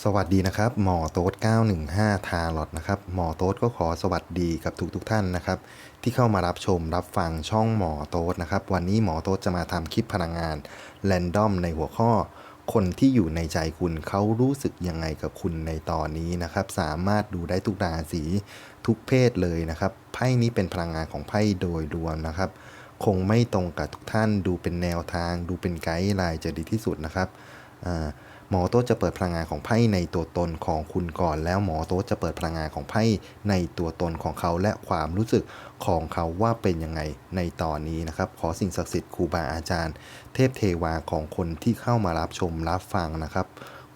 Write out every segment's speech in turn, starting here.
สวัสดีนะครับหมอโต๊ด915 ทาร์ลอตนะครับหมอโต๊ดก็ขอสวัสดีกับทุกๆทท่านนะครับที่เข้ามารับชมรับฟังช่องหมอโต๊ดนะครับวันนี้หมอโต๊ดจะมาทำคลิปพลังงานแรนดอมในหัวข้อ คนที่อยู่ในใจคุณเขารู้สึกยังไงกับคุณในตอนนี้นะครับสามารถดูได้ทุกราศีทุกเพศเลยนะครับไพ่นี้เป็นพลังงานของไพ่โดยรวมนะครับ คงไม่ตรงกับทุกท่านดูเป็นแนวทาง ดูเป็นไกด์ไลน์จะดีที่สุดนะครับอ่า หมอโต๊ะจะเปิดพลังงานของไพ่ในตัวตนของคุณก่อน แล้วหมอโต๊ะจะเปิดพลังงานของไพ่ในตัวตนของเขาและความรู้สึกของเขาว่าเป็นยังไงในตอนนี้นะครับ ขอสิ่งศักดิ์สิทธิ์ครูบาอาจารย์ เทพเทวาของคนที่เข้ามารับชมรับฟังนะครับ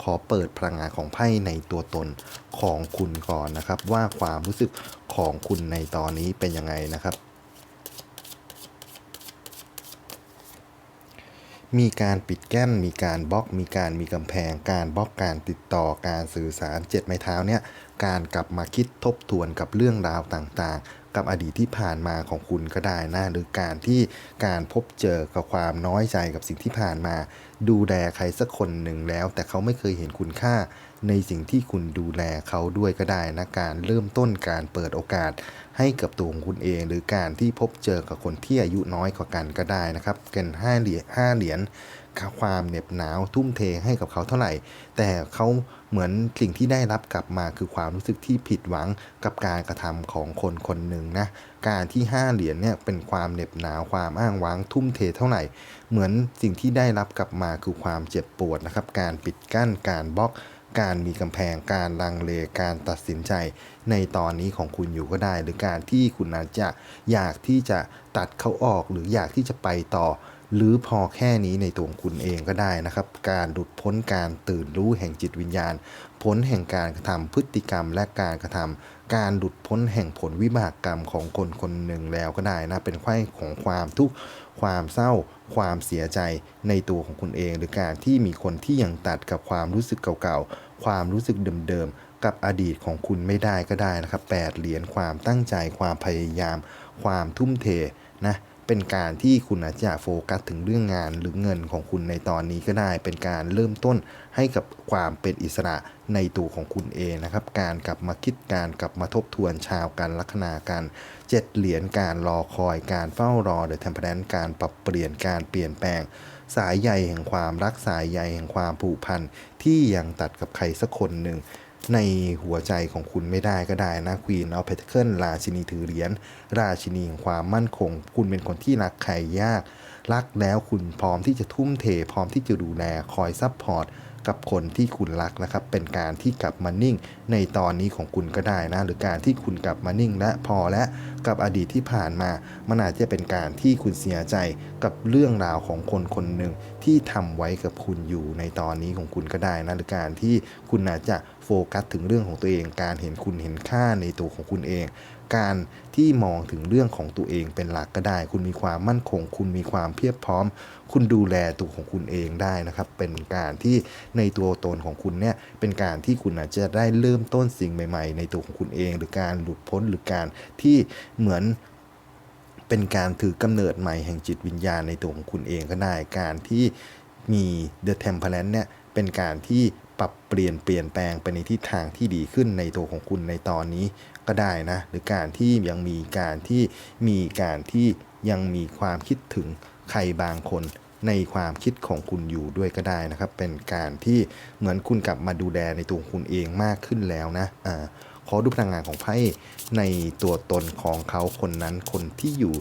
ขอเปิดพลังงานของไพ่ในตัวตนของคุณก่อนนะครับ ว่าความรู้สึกของคุณในตอนนี้เป็นยังไงนะครับ มีการปิดแก้น มีการบล็อก มีการมีกำแพง การบล็อกการติดต่อการสื่อสารเจ็ดไม้เท้าเนี่ยการกลับมาคิดทบทวนกับเรื่องราวต่างๆ กับอดีตที่ผ่านมาของคุณก็ได้นะหรือการที่การพบเจอกับความน้อยใจกับสิ่งที่ผ่านมา ดูแลใครสักคนหนึ่งแล้ว แต่เขาไม่เคยเห็นคุณค่า ในสิ่งที่คุณดูแลเขาด้วยก็ได้นะการเริ่มต้นการเปิดโอกาสให้กับตัวของคุณเอง หรือการที่พบเจอกับคนที่อายุน้อยกว่ากันก็ได้นะครับ เกันห้าเหรียญห้าเหรียญ ความเหน็บหนาวทุ่มเทให้กับเขาเท่าไหร่ แต่เขาเหมือนสิ่งที่ได้รับกลับมาคือความรู้สึกที่ผิดหวังกับการกระทำของคนคนหนึ่งนะการที่ห้าเหรียญเนี่ยเป็นความเหน็บหนาวความอ้างว้างทุ่มเทเท่าไหร่ เหมือนสิ่งที่ได้รับกลับมาคือความเจ็บปวดนะครับการปิดกั้นการบล็อกการมีกำแพงการลังเลการตัดสินใจในตอนนี้ของคุณอยู่ก็ได้ หรือการที่คุณอาจจะอยากที่จะตัดเขาออกหรืออยากที่จะไปต่อ หรือพอแค่นี้ในตัวของคุณเองก็ได้นะครับ การหลุดพ้นการตื่นรู้แห่งจิตวิญญาณ ผลแห่งการกระทำพฤติกรรมและการกระทำการหลุดพ้นแห่งผลวิบากกรรมของคนคนหนึ่งแล้วก็ได้นะเป็นไข้ของความทุกข์ความเศร้า ความเสียใจในตัวของคุณเอง หรือการที่มีคนที่ยังตัดกับความรู้สึกเก่าๆความรู้สึกเดิมๆกับอดีตของคุณไม่ได้ก็ได้นะครับแปดเหรียญความตั้งใจความพยายาม ความทุ่มเทนะ เป็นการที่คุณอาจจะโฟกัสถึงเรื่องงานหรือเงินของคุณในตอนนี้ก็ได้ เป็นการเริ่มต้นให้กับความเป็นอิสระในตัวของคุณเองนะครับ การกลับมาคิดการกลับมาทบทวนชาวกันลัคนากันเจ็ดเหรียญการรอคอยการเฝ้ารอเดอะเทมเพลนการปรับเปลี่ยนการเปลี่ยนแปลง สายใยแห่งความรักสายใยแห่งความผูกพันที่ยังตัดกับใครสักคนหนึ่ง ในหัวใจของคุณไม่ได้ก็ได้นะควีนเอาเพทเคิลราชินีถือเหรียญราชินีของความมั่นคง คุณเป็นคนที่รักใครยาก รักแล้วคุณพร้อมที่จะทุ่มเทพร้อมที่จะดูแลคอยซัพพอร์ต กับคนที่คุณรักนะครับ เป็นการที่กลับมานิ่ง ในตอนนี้ของคุณก็ได้นะ หรือการที่คุณกลับมานิ่ง และพอและกับอดีตที่ผ่านมา มันอาจจะเป็นการที่คุณเสียใจกับเรื่องราวของคนคนหนึ่งที่ทำไว้กับคุณอยู่ในตอนนี้ของคุณก็ได้นะ หรือการที่คุณอาจจะโฟกัสถึงเรื่องของตัวเอง การเห็นคุณเห็นค่าในตัวของคุณเอง การที่มองถึงเรื่องของตัวเองเป็นหลักก็ได้ คุณมีความมั่นคง คุณมีความเพียบพร้อม คุณดูแลตัวของคุณเองได้นะครับ เป็นการที่ในตัวตนของคุณเนี่ยเป็นการที่คุณอาจจะได้เริ่มต้นสิ่งใหม่ ๆ ในตัวของคุณเอง หรือการหลุดพ้นหรือการที่เหมือนเป็นการถือกำเนิดใหม่แห่งจิตวิญญาณในตัวของคุณเองก็ได้ การที่มี The Temperance เนี่ยเป็นการที่ปรับเปลี่ยนเปลี่ยนแปลงไปในทิศทางที่ดีขึ้นในตัวของคุณในตอนนี้ ก็ได้นะ หรือการที่ยังมีการที่มีการที่ยังมีความคิดถึงใครบางคนในความคิดของคุณอยู่ด้วยก็ได้นะครับ เป็นการที่เหมือนคุณกลับมาดูแลในตัวคุณเองมากขึ้นแล้วนะอ่าขอดูพลังงานของไพ่ในตัวตนของเขาคนนั้นคนที่อยู่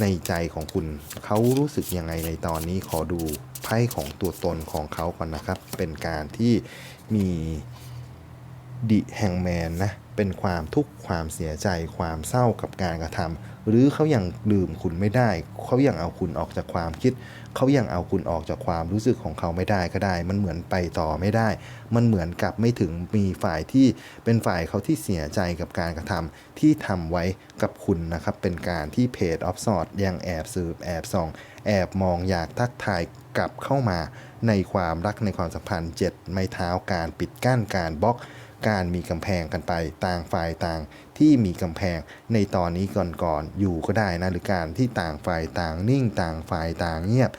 ในใจของคุณ เขารู้สึกยังไงในตอนนี้ขอดูไพ่ของตัวตนของเขาก่อนนะครับ เป็นการที่มีดิแห่งแมนนะ เป็นความทุกข์ความเสียใจ ความเศร้ากับการกระทำหรือเขายังลืมคุณไม่ได้ เขายังเอาคุณออกจากความคิด เขายังเอาคุณออกจากความรู้สึกของเขาไม่ได้ก็ได้ มันเหมือนไปต่อไม่ได้ มันเหมือนกับไม่ถึงมีฝ่ายที่เป็นฝ่ายเขาที่เสียใจกับการกระทำที่ทำไว้กับคุณนะครับ เป็นการที่เพจออฟสอดยังแอบสืบแอบส่อง แอบมองอยากทักทายกลับเข้ามาในความรักในความสัมพันธ์เจ็ดไม้เท้าการปิดกั้นการบล็อก การมีกำแพงกันไปต่างฝ่ายต่างที่มีกำแพงในตอนนี้ก่อนๆอยู่ก็ได้นะหรือการที่ต่างฝ่ายต่างนิ่งต่างฝ่ายต่างเงียบ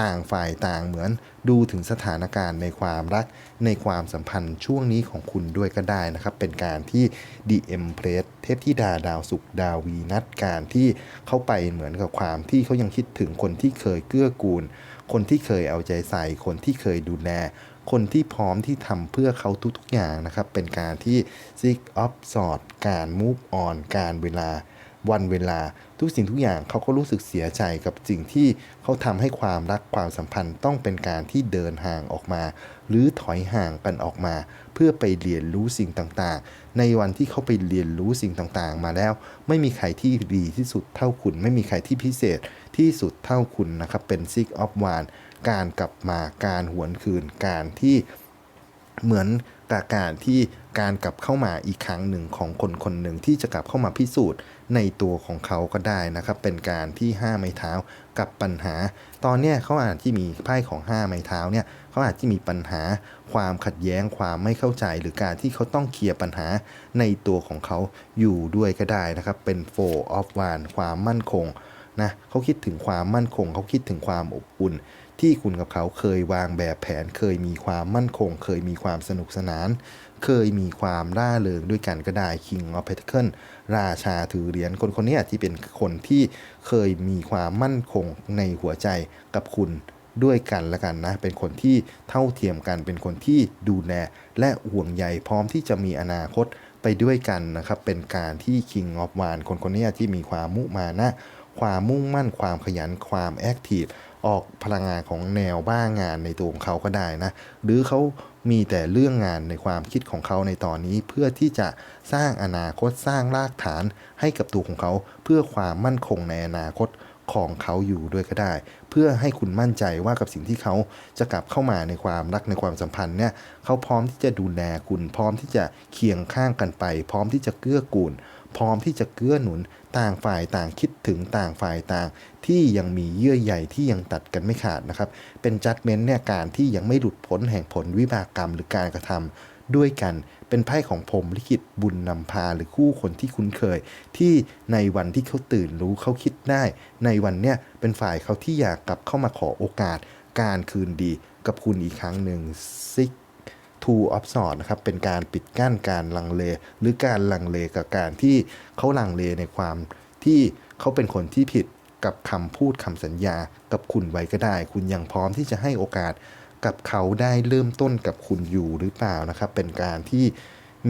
ต่างฝ่ายต่างเหมือนดูถึงสถานการณ์ในความรัก ในความสัมพันธ์ช่วงนี้ของคุณด้วยก็ได้นะครับ เป็นการที่ DM p r e s เทพธิดาดาวสุกดาววีนัดการที่เข้าไปเหมือนกับความที่เขายังคิดถึงคนที่เคยเกื้อกูล คนที่เคยเอาใจใส่คนที่เคยดูแล คนที่พร้อมที่ทำเพื่อเขาทุกๆอย่างนะครับ เป็นการที่ seek of s o r t การ move on การเวลาวันเวลาทุกสิ่งทุกอย่างเขาก็รู้สึกเสียใจกับสิ่งที่เขาทำให้ความรักความสัมพันธ์ต้องเป็นการที่เดินห่างออกมา หรือถอยห่างกันออกมา เพื่อไปเรียนรู้สิ่งต่างๆ ในวันที่เขาไปเรียนรู้สิ่งต่างๆ มาแล้ว ไม่มีใครที่ดีที่สุดเท่าคุณ ไม่มีใครที่พิเศษที่สุดเท่าคุณนะครับเป็น Six of Wands การกลับมาการหวนคืนการที่เหมือนกับการที่การกลับเข้ามาอีกครั้งหนึ่งของคนคนหนึ่งที่จะกลับเข้ามาพิสูจน์ในตัวของเขาก็ได้นะครับ เป็นการที่ห้าไม้เท้ากับปัญหา ตอนเนี้ยเขาอาจที่มีไพ่ของห้าไม้เท้าเนี่ยเขาอาจที่มีปัญหาความขัดแย้งความไม่เข้าใจ หรือการที่เขาต้องเคลียร์ปัญหาในตัวของเขาอยู่ด้วยก็ได้นะครับ เป็น four of wands ความมั่นคงนะเขาคิดถึงความมั่นคง เขาคิดถึงความอบอุ่น ที่คุณกับเขาเคยวางแบบแผน เคยมีความมั่นคง เคยมีความสนุกสนาน เคยมีความร่าเริงด้วยกันก็ได้ King of Pentacle ราชาถือเหรียญคนคนนี้ที่เป็นคนที่เคยมีความมั่นคงในหัวใจกับคุณด้วยกันละกันนะ เป็นคนที่เท่าเทียมกัน เป็นคนที่ดูแลและห่วงใยพร้อมที่จะมีอนาคตไปด้วยกันนะครับ เป็นการที่ King of w a n คนคนนี้ที่มีความมุมานะ ความมุ่งมั่น ความขยัน ความแอคทีฟ ออกพลังงานของแนวบ้างงานในตัวของเขาก็ได้นะ หรือเขามีแต่เรื่องงานในความคิดของเขาในตอนนี้ เพื่อที่จะสร้างอนาคตสร้างรากฐานให้กับตัวของเขา เพื่อความมั่นคงในอนาคตของเขาอยู่ด้วยก็ได้ เพื่อให้คุณมั่นใจว่ากับสิ่งที่เขาจะกลับเข้ามาในความรักในความสัมพันธ์เนี่ยเขาพร้อมที่จะดูแลคุณพร้อมที่จะเคียงข้างกันไป พร้อมที่จะเกื้อกูล พร้อมที่จะเกื้อหนุนต่างฝ่ายต่างคิดถึงต่างฝ่ายต่าง ที่ยังมีเยื่อใยที่ยังตัดกันไม่ขาดนะครับ เป็นจัดเม้นเนี่ยการที่ยังไม่หลุดพ้นแห่งผลวิบากกรรมหรือการกระทำด้วยกันเป็นไพ่ของผมลิขิตบุญนำพาหรือคู่คนที่คุ้นเคย ที่ในวันที่เขาตื่นรู้เขาคิดได้ ในวันเนี้ยเป็นฝ่ายเขาที่อยากกลับเข้ามาขอโอกาส การคืนดีกับคุณอีกครั้งหนึ่งซิก two of swords นะครับเป็นการปิดกั้นการลังเล หรือการลังเลกับการที่เขาลังเลในความที่เขาเป็นคนที่ผิดกับคำพูดคำสัญญากับคุณไว้ก็ได้ คุณยังพร้อมที่จะให้โอกาสกับเขาได้เริ่มต้นกับคุณอยู่หรือเปล่านะครับ เป็นการที่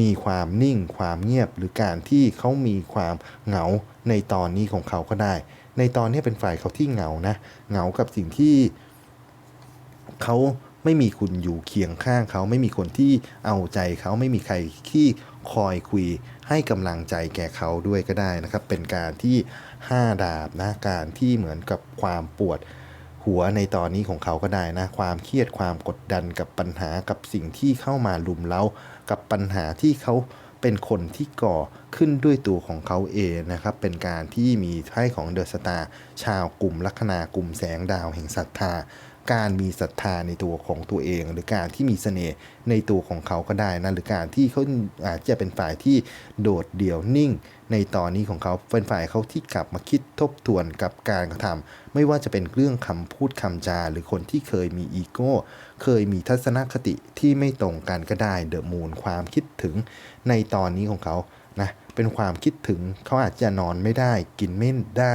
มีความนิ่งความเงียบ หรือการที่เขามีความเหงาในตอนนี้ของเขาก็ได้ ในตอนนี้เป็นฝ่ายเขาที่เหงานะเหงากับสิ่งที่เขา ไม่มีคุณอยู่เคียงข้างเขา ไม่มีคนที่เอาใจเขาไม่มีใครที่คอยคุยให้กำลังใจแก่เขาด้วยก็ได้นะครับ เป็นการที่ห้าดาบนะการที่เหมือนกับความปวดหัวในตอนนี้ของเขาก็ได้นะ ความเครียดความกดดันกับปัญหากับสิ่งที่เข้ามาลุมเล้า กับปัญหาที่เขาเป็นคนที่ก่อขึ้นด้วยตัวของเขาเองนะครับ เป็นการที่มีไพ่ของเดอะสตาร์ชาวกลุ่มลัคนา กลุ่มแสงดาวแห่งศรัทธา การมีศรัทธาในตัวของตัวเอง หรือการที่มีเสน่ห์ในตัวของเขาก็ได้นะหรือการที่เขาอาจจะเป็นฝ่ายที่โดดเดี่ยวนิ่ง ในตอนนี้ของเขาเป็นฝ่ายเขาที่กลับมาคิดทบทวนกับการกระทำไม่ว่าจะเป็นเรื่องคำพูดคำจา หรือคนที่เคยมีอีโก้ เคยมีทัศนคติที่ไม่ตรงกันก็ได้เดอะมูนความคิดถึงในตอนนี้ของเขานะเป็นความคิดถึงเขาอาจจะนอนไม่ได้ กินไม่ได้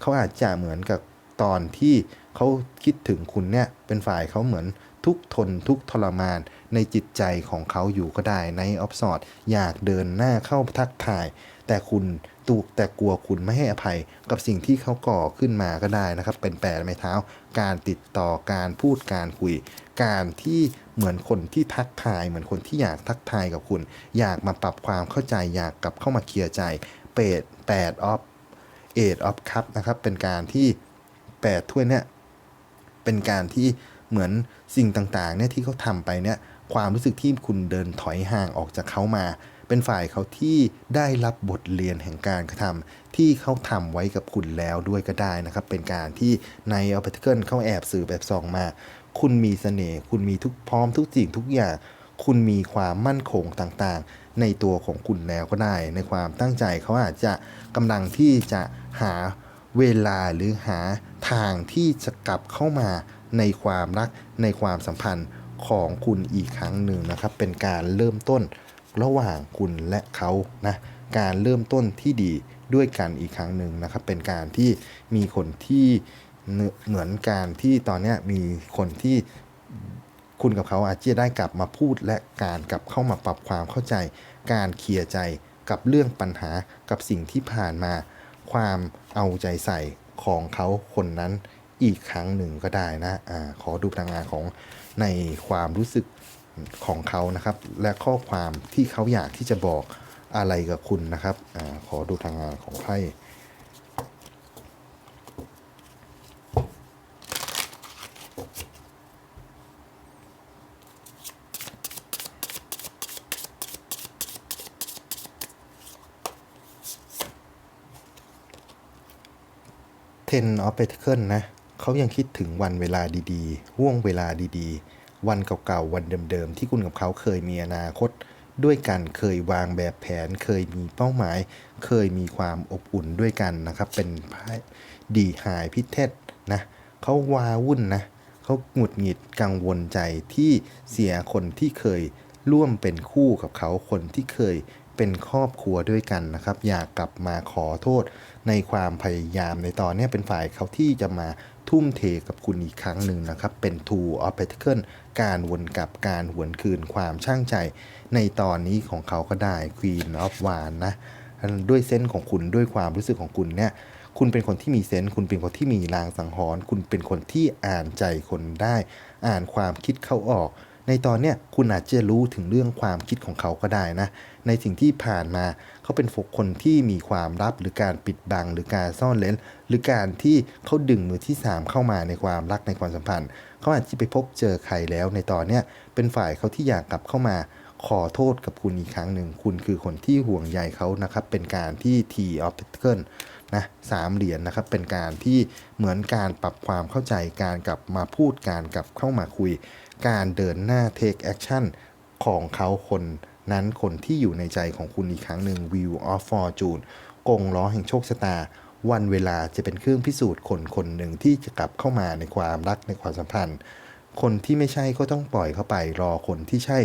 เขาอาจจะเหมือนกับตอนที่ เขาคิดถึงคุณเนี่ยเป็นฝ่ายเขาเหมือนทุกทนทุกทรมาน ในจิตใจของเขาอยู่ก็ได้ในออฟสอดอยากเดินหน้าเข้าทักทาย แต่คุณตูกแต่กลัวคุณไม่ให้อภัยกับสิ่งที่เขาก่อขึ้นมาก็ได้นะครับ เป็นแปดไม้เท้า การติดต่อการพูดการคุย การที่เหมือนคนที่ทักทาย เหมือนคนที่อยากทักทายกับคุณ อยากมาปรับความเข้าใจอยากกลับเข้ามาเคลียร์ใจเปดแปดออฟเอ็ดออฟคัพนะครับเป็นการที่แปดถ้วยเนี่ย เป็นการที่เหมือนสิ่งต่างๆเนี่ยที่เขาทำไปเนี่ยความรู้สึกที่คุณเดินถอยห่างออกจากเขามา เป็นฝ่ายเขาที่ได้รับบทเรียนแห่งการกระทำที่เขาทำไว้กับคุณแล้วด้วยก็ได้นะครับ เป็นการที่ในอัลเ t เ c ิลเขาแอบสื่อแบบซองมา คุณมีเสน่ห์คุณมีทุกพร้อมทุกสิ่งทุกอย่าง คุณมีความมั่นคงต่างๆ ในตัวของคุณแล้วก็ได้ ในความตั้งใจเขาอาจจะกำลังที่จะหา เวลาหรือหาทางที่จะกลับเข้ามาในความรักในความสัมพันธ์ของคุณอีกครั้งหนึ่งนะครับ เป็นการเริ่มต้นระหว่างคุณและเขานะการเริ่มต้นที่ดีด้วยกันอีกครั้งหนึ่งนะครับ เป็นการที่มีคนที่เหมือนการที่ตอนนี้มีคนที่คุณกับเขาอาจจะได้กลับมาพูด และการกลับเข้ามาปรับความเข้าใจ การเคลียร์ใจกับเรื่องปัญหากับสิ่งที่ผ่านมา ความ เอาใจใส่ของเขาคนนั้นอีกครั้งหนึ่งก็ได้นะอ่าขอดูพลังงานของในความรู้สึกของเขานะครับ และข้อความที่เขาอยากที่จะบอกอะไรกับคุณนะครับอ่าขอดูพลังงานของไพ่ Ten of Pentacle นะเขายังคิดถึงวันเวลาดีๆห่วงเวลาดีๆ วันเก่าๆ วันเดิมๆ ที่คุณกับเขาเคยมีอนาคต ด้วยกันเคยวางแบบแผน เคยมีเป้าหมาย เคยมีความอบอุ่นด้วยกันนะครับ เป็นดีหายพิเทศนะเขาวาวุ่นนะเขาหงุดหงิดกังวลใจที่เสียคนที่เคยร่วมเป็นคู่กับเขาคนที่เคย เป็นครอบครัวด้วยกันนะครับ อยากกลับมาขอโทษในความพยายามในตอนนี้เป็นฝ่ายเขาที่จะมาทุ่มเทกับคุณอีกครั้งหนึ่งนะครับ เป็น Two of pentacle การวนกลับการหวนคืนความช่างใจ ในตอนนี้ของเขาก็ได้ Queen of w a n นะด้วยเซนส์ของคุณด้วยความรู้สึกของคุณเนี่ยคุณเป็นคนที่มีเซนส์คุณเป็นคนที่มีลางสังหรณ์คุณเป็นคนที่อ่านใจคนได้ อ่านความคิดเขาออก ในตอนเนี้ยคุณอาจจะรู้ถึงเรื่องความคิดของเขาก็ได้นะ ในสิ่งที่ผ่านมา เขาเป็นคนที่มีความลับหรือการปิดบัง หรือการซ่อนเลนหรือการที่เขาดึงมือที่ 3 เข้ามาในความรักในความสัมพันธ์ เขาอาจจะไปพบเจอใครแล้วในตอนเนี้ยเป็นฝ่ายเขาที่อยากกลับเข้ามาขอโทษกับคุณอีกครั้งหนึ่ง คุณคือคนที่ห่วงใยเขานะครับ เป็นการที่ T of Pentacle นะสามเหรียญนะครับ เป็นการที่เหมือนการปรับความเข้าใจการกลับมาพูดการกลับเข้ามาคุย การเดินหน้า take action ของเขาคน นั้นคนที่อยู่ในใจของคุณอีกครั้งหนึ่ง Wheel of Fortune กงล้อแห่งโชคชะตา วันเวลาจะเป็นเครื่องพิสูจน์คนคนหนึ่งที่จะกลับเข้ามาในความรักในความสัมพันธ์ คนที่ไม่ใช่ก็ต้องปล่อยเข้าไปรอคนที่ใช่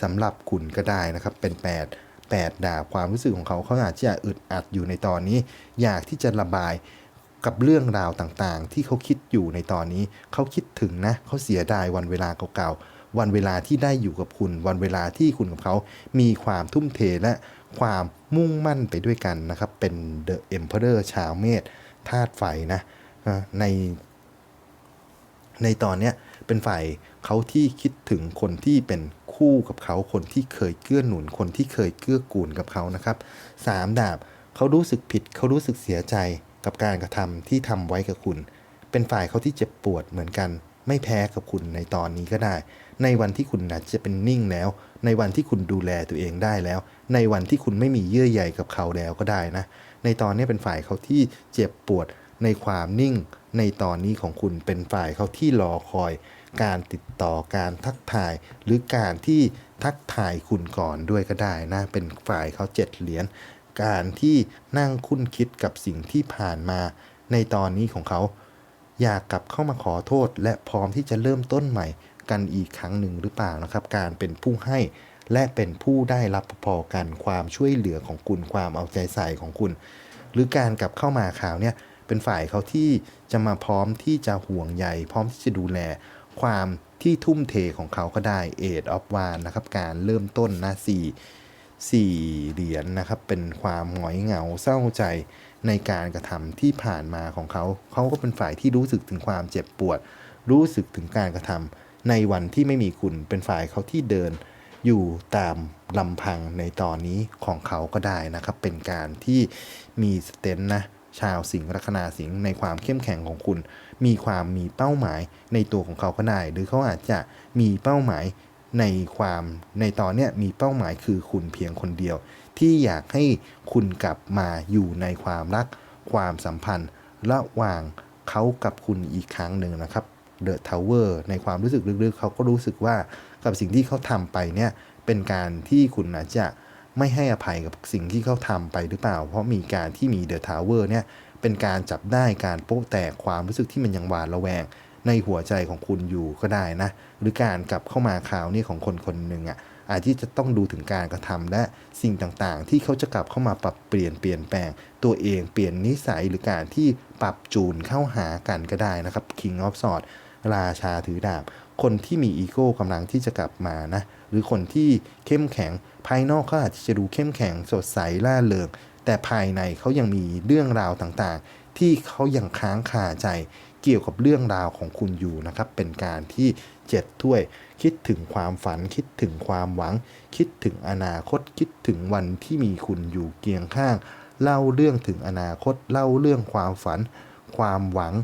สำหรับคุณก็ได้นะครับเป็น 8 8ดาบความรู้สึกของเขาเขาอาจจะอึดอัดอยู่ในตอนนี้ อยากที่จะระบายกับเรื่องราวต่างๆ ที่เขาคิดอยู่ในตอนนี้ เขาคิดถึงนะ เขาเสียดายวันเวลาเก่าๆ วันเวลาที่ได้อยู่กับคุณ วันเวลาที่คุณกับเขา มีความทุ่มเทและความมุ่งมั่นไปด้วยกันนะครับ เป็น The Emperor ชาวเมษธาตุไฟนะใน ในตอนเนี้ยเป็นฝ่ายเขาที่คิดถึงคนที่เป็นคู่กับเขาคนที่เคยเกื้อหนุนคนที่เคยเกื้อกูลกับเขานะครับสามดาบเขารู้สึกผิดเขารู้สึกเสียใจกับการกระทำที่ทำไว้กับคุณ เป็นฝ่ายเขาที่เจ็บปวดเหมือนกัน ไม่แพ้กับคุณในตอนนี้ก็ได้ ในวันที่คุณอาจจะเป็นนิ่งแล้ว ในวันที่คุณดูแลตัวเองได้แล้ว ในวันที่คุณไม่มีเยื่อใยกับเขาแล้วก็ได้นะ ในตอนนี้เป็นฝ่ายเขาที่เจ็บปวดในความนิ่ง ในตอนนี้ของคุณเป็นฝ่ายเขาที่รอคอย การติดต่อการทักทาย หรือการที่ทักทายคุณก่อนด้วยก็ได้นะ เป็นฝ่ายเขาเจ็ดเหรียญการที่นั่งคุ้นคิดกับสิ่งที่ผ่านมา ในตอนนี้ของเขา อยากกลับเข้ามาขอโทษ และพร้อมที่จะเริ่มต้นใหม่ กันอีกครั้งหนึ่งหรือเปล่านะครับ การเป็นผู้ให้และเป็นผู้ได้รับพอกันความช่วยเหลือของคุณความเอาใจใส่ของคุณ หรือการกลับเข้ามาข่าวเนี่ยเป็นฝ่ายเขาที่จะมาพร้อมที่จะห่วงใยพร้อมที่จะดูแลความที่ทุ่มเทของเขาก็ได้เอดออฟวานนะครับ การเริ่มต้นนะสี่สี่เหรียญนะครับ เป็นความหงอยเหงาเศร้าใจในการกระทำที่ผ่านมาของเขา เขาก็เป็นฝ่ายที่รู้สึกถึงความเจ็บปวด รู้สึกถึงการกระทำ ในวันที่ไม่มีคุณเป็นฝ่ายเขาที่เดินอยู่ตามลำพังในตอนนี้ของเขาก็ได้นะครับ เป็นการที่มีสเตนนะชาวสิงห์ลัคนาสิงห์ในความเข้มแข็งของคุณ มีความมีเป้าหมายในตัวของเขาก็ได้ หรือเขาอาจจะมีเป้าหมายในความในตอนเนี้ยมีเป้าหมายคือคุณเพียงคนเดียว ที่อยากให้คุณกลับมาอยู่ในความรักความสัมพันธ์ ระหว่างเขากับคุณอีกครั้งหนึ่งนะครับ เดอะทาวเวอร์ในความรู้สึกลึกๆ เขาก็รู้สึกว่ากับสิ่งที่เขาทำไปเนี่ยเป็นการที่คุณอาจจะไม่ให้อภัยกับสิ่งที่เขาทำไปหรือเปล่า เพราะมีการที่มีเดอะทาวเวอร์เนี่ยเป็นการจับได้การโป๊ะแตกความรู้สึกที่มันยังหวาดระแวง ในหัวใจของคุณอยู่ก็ได้นะ หรือการกลับเข้ามาคราวนี้ของคนคนหนึ่งอะอาจที่จะต้องดูถึงการกระทำและสิ่งต่างๆ ที่เขาจะกลับเข้ามาปรับเปลี่ยนเปลี่ยนแปลง ตัวเองเปลี่ยนนิสัยหรือการที่ปรับจูนเข้าหากันก็ได้นะครับ King of Swords ราชาถือดาบ คนที่มีอีโก้กำลังที่จะกลับมานะ หรือคนที่เข้มแข็งภายนอกเขาอาจจะดูเข้มแข็งสดใสล่าเริงแต่ภายในเขายังมีเรื่องราวต่างๆ ที่เขายังค้างคาใจเกี่ยวกับเรื่องราวของคุณอยู่นะครับ เป็นการที่เจ็ดถ้วย คิดถึงความฝัน คิดถึงความหวัง คิดถึงอนาคต คิดถึงวันที่มีคุณอยู่เคียงข้าง เล่าเรื่องถึงอนาคต เล่าเรื่องความฝัน ความหวัง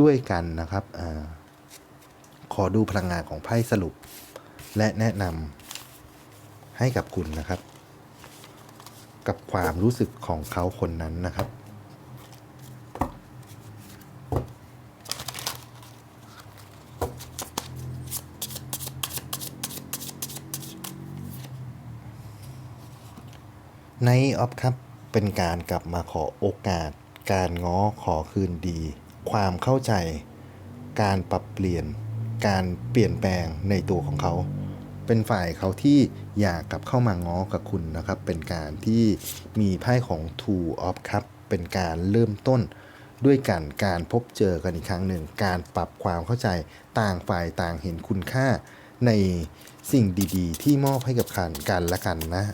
ด้วยกันนะครับอ่า ขอดูพลังงานของไพ่สรุป และแนะนำให้กับคุณนะครับ กับความรู้สึกของเขาคนนั้นนะครับในออฟครับเป็นการกลับมาขอโอกาส การง้อขอคืนดี ความเข้าใจ การปรับเปลี่ยน การเปลี่ยนแปลงในตัวของเขา เป็นฝ่ายเขาที่อยากกลับเข้ามาง้อกับคุณนะครับ เป็นการที่มีไพ่ของ Two of Cup เป็นการเริ่มต้นด้วยกันการพบเจอกันอีกครั้งหนึ่ง การปรับความเข้าใจต่างฝ่ายต่างเห็นคุณค่าในสิ่งดีๆ ที่มอบให้กับกันกันละกันนะ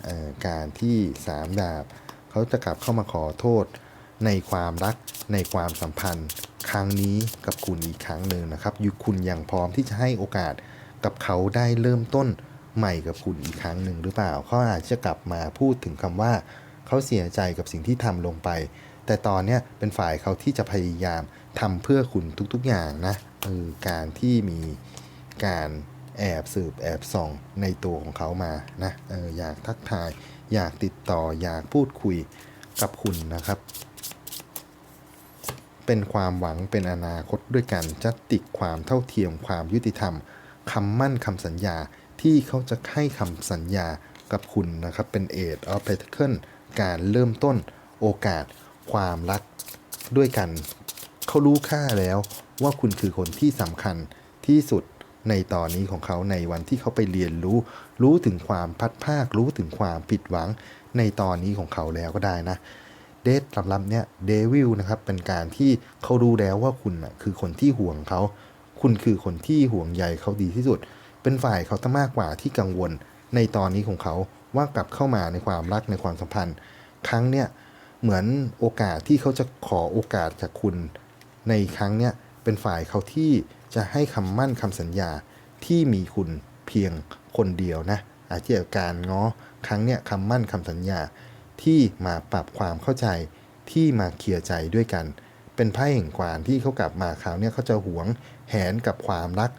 การที่สามดาบ เขาจะกลับเข้ามาขอโทษ ในความรักในความสัมพันธ์ ครั้งนี้กับคุณอีกครั้งหนึ่งนะครับอยู่คุณยังพร้อมที่จะให้โอกาสกับเขาได้เริ่มต้นใหม่กับคุณอีกครั้งหนึ่งหรือเปล่าเขาอาจจะกลับมาพูดถึงคำว่าเขาเสียใจกับสิ่งที่ทำลงไป แต่ตอนเนี้ยเป็นฝ่ายเขาที่จะพยายามทำเพื่อคุณทุกๆอย่างนะเออการที่มีการแอบสืบแอบส่องในตัวของเขามานะเอออยากทักทาย อยากติดต่ออยากพูดคุยกับคุณนะครับ เป็นความหวังเป็นอนาคตด้วยกันจัติกความเท่าเทียมความยุติธรรมคำมั่นคำสัญญาที่เขาจะให้คำสัญญากับคุณนะครับ เป็นเอ e of Pentacle การเริ่มต้นโอกาส ความรักด้วยกัน เขารู้ค่าแล้วว่าคุณคือคนที่สำคัญที่สุดในตอนนี้ของเขาในวันที่เขาไปเรียนรู้ รู้ถึงความพัดภาครู้ถึงความผิดหวังในตอนนี้ของเขาแล้วก็ได้นะ เดทลำลับเนี่ยเดวิลนะครับเป็นการที่เขารู้แล้วว่าคุณน่ะคือคนที่ห่วงเขาคุณคือคนที่ห่วงใยเขาดีที่สุด เป็นฝ่ายเขาตั้งมากกว่าที่กังวลในตอนนี้ของเขาว่ากลับเข้ามาในความรักในความสัมพันธ์ ครั้งเนี่ยเหมือนโอกาสที่เขาจะขอโอกาสจากคุณ ในครั้งเนี่ยเป็นฝ่ายเขาที่จะให้คำมั่นคำสัญญาที่มีคุณเพียงคนเดียวนะอาจจะการง้อครั้งเนี่ยคำมั่นคำสัญญา ที่มาปรับความเข้าใจที่มาเคลียร์ใจด้วยกัน เป็นไพ่แห่งความที่เขากลับมาคราวนี้เขาจะหวงแหนกับความรัก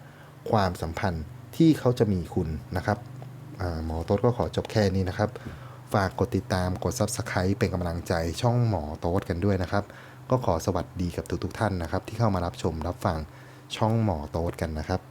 ความสัมพันธ์ที่เขาจะมีคุณนะครับหมอโต๊ดก็ขอจบแค่นี้นะครับ ฝากกดติดตามกด Subscribe เป็นกำลังใจช่องหมอโต๊ดกันด้วยนะครับ ก็ขอสวัสดีกับทุกๆท่านนะครับ ที่เข้ามารับชมรับฟังช่องหมอโต๊ดกันนะครับ